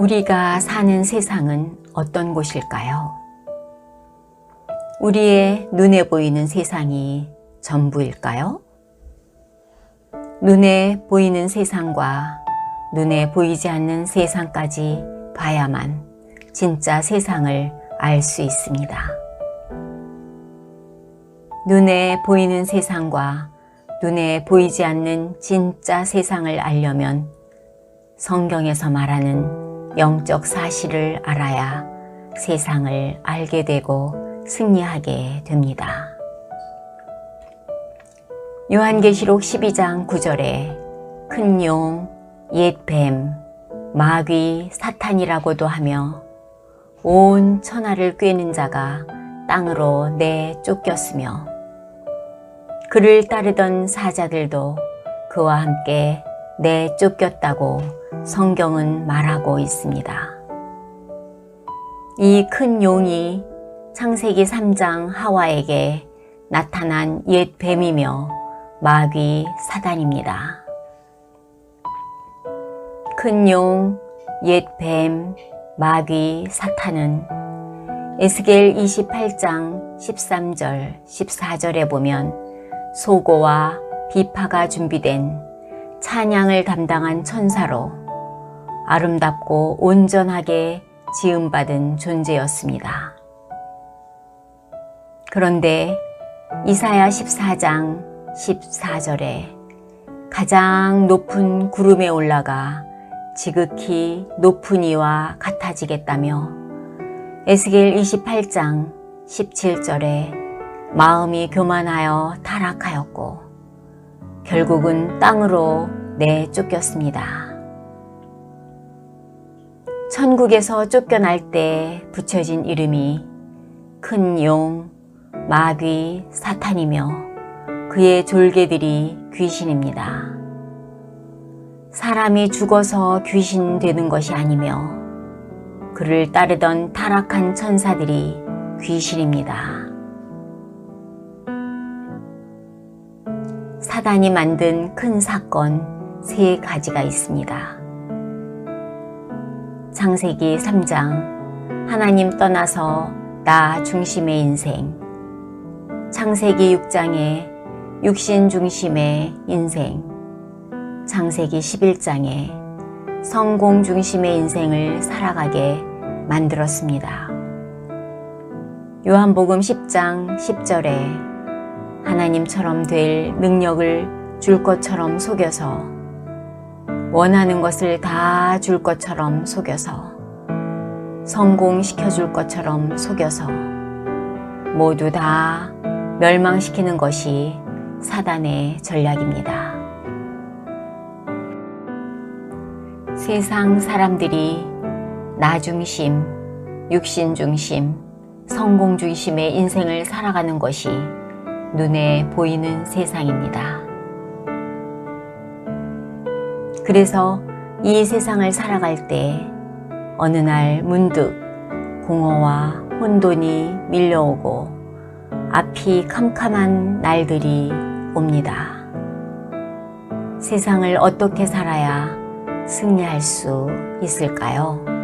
우리가 사는 세상은 어떤 곳일까요? 우리의 눈에 보이는 세상이 전부일까요? 눈에 보이는 세상과 눈에 보이지 않는 세상까지 봐야만 진짜 세상을 알 수 있습니다. 눈에 보이는 세상과 눈에 보이지 않는 진짜 세상을 알려면 성경에서 말하는 영적 사실을 알아야 세상을 알게 되고 승리하게 됩니다. 요한계시록 12장 9절에 큰 용, 옛 뱀, 마귀, 사탄이라고도 하며 온 천하를 꿰는 자가 땅으로 내 쫓겼으며 그를 따르던 사자들도 그와 함께 내 쫓겼다고 성경은 말하고 있습니다. 이 큰 용이 창세기 3장 하와에게 나타난 옛 뱀이며 마귀 사단입니다. 큰 용, 옛 뱀, 마귀 사탄은 에스겔 28장 13절, 14절에 보면 소고와 비파가 준비된 찬양을 담당한 천사로 아름답고 온전하게 지음받은 존재였습니다. 그런데 이사야 14장 14절에 가장 높은 구름에 올라가 지극히 높은 이와 같아지겠다며 에스겔 28장 17절에 마음이 교만하여 타락하였고 결국은 땅으로 내쫓겼습니다. 천국에서 쫓겨날 때 붙여진 이름이 큰 용, 마귀, 사탄이며 그의 졸개들이 귀신입니다. 사람이 죽어서 귀신 되는 것이 아니며 그를 따르던 타락한 천사들이 귀신입니다. 사단이 만든 큰 사건 세 가지가 있습니다. 창세기 3장. 하나님 떠나서 나 중심의 인생. 창세기 6장에 육신 중심의 인생. 창세기 11장에 성공 중심의 인생을 살아가게 만들었습니다. 요한복음 10장 10절에 하나님처럼 될 능력을 줄 것처럼 속여서 원하는 것을 다 줄 것처럼 속여서 성공시켜 줄 것처럼 속여서 모두 다 멸망시키는 것이 사단의 전략입니다. 세상 사람들이 나 중심, 육신 중심, 성공 중심의 인생을 살아가는 것이 눈에 보이는 세상입니다. 그래서 이 세상을 살아갈 때 어느 날 문득 공허와 혼돈이 밀려오고 앞이 캄캄한 날들이 옵니다. 세상을 어떻게 살아야 승리할 수 있을까요?